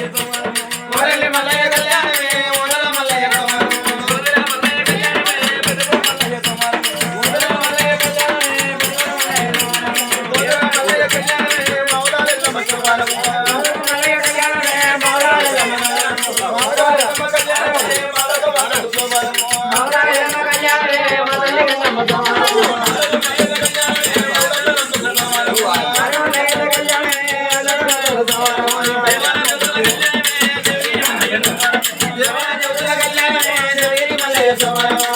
Give Shiva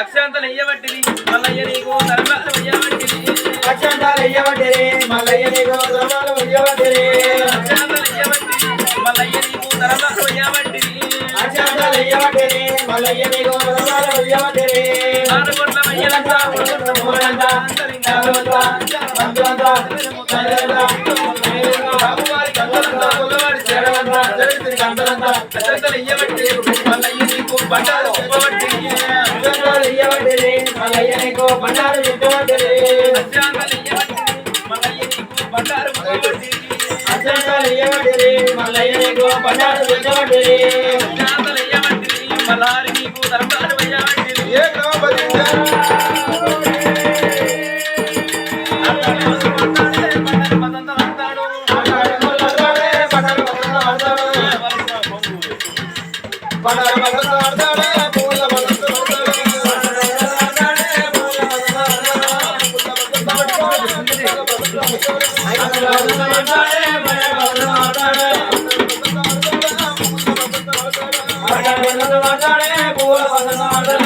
అక్షాంతలు ఎయ్యబట్టిది Mallayya నీకు ధర్మాలు వెయ్యబట్టిది అక్షాంతాలు ఎయ్యబట్టిది మల్లయ్య నీకు ధర్మాలు వెయ్యబట్టిది అక్షాంతాలు ఎయ్యబట్టిది మల్లయ్య నీకు ధర్మాలు వెయ్యబట్టిది అక్షాంతాలు ఎయ్యబట్టిది మల్లయ్య నీకు ధర్మాలు వెయ్యబట్టిది ఆరుగొట్ల వెయ్యలంతా ఆరుగొట్ల మూలంతా అంతరింగాలంతా అంతరంతా అంతరంతా బాబువారి అక్షంతాలు ఎయ్యబట్టిది మల్లయ్య నీకు బండారు బండారు మల్లయ్య నీకు బండారు పెట్టబడ్డది మల్లారి నీకు దర్బారు పెట్టబడ్డది వసనాడనే పూల వసనాడనే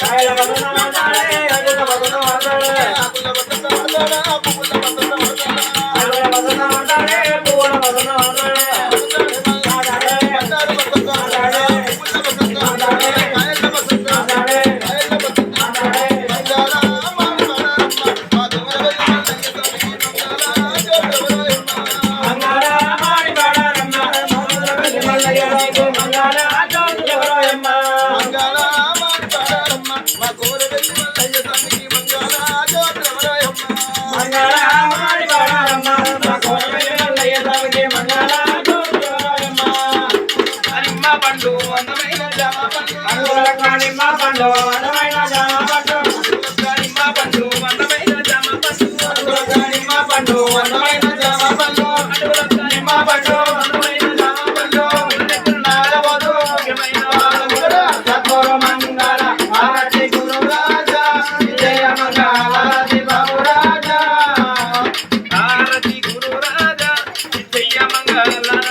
Thank you.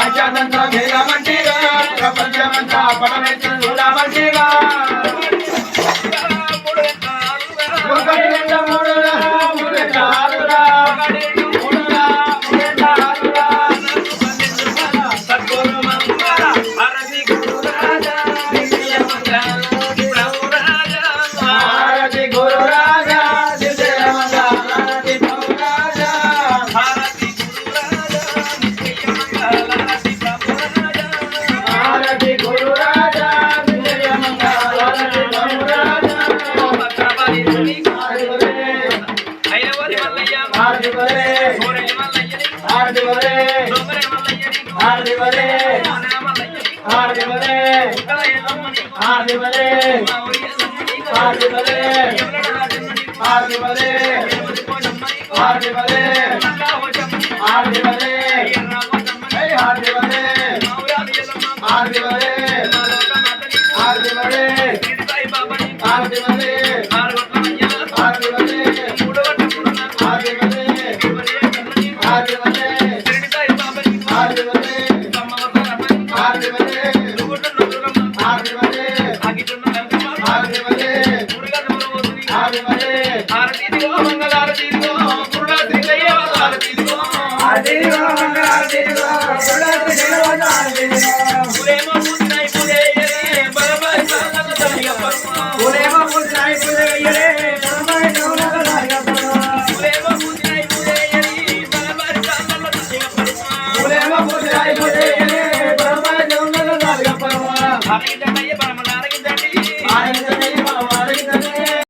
ప్రపంచమంతా చేయమంటేగా ప్రపంచమంతా పడవేసి చూడమంటేగా ఒకటి రెండు మూడు మూడు నాలుగురా ஆடுதிவரே ஆடுதிவரே ஆடுதிவரே ஆடுதிவரே ஆடுதிவரே ஆடுதிவரே ஆடுதிவரே ஆடுதிவரே ஆடுதிவரே ஆடுதிவரே ஆடுதிவரே ஆடுதிவரே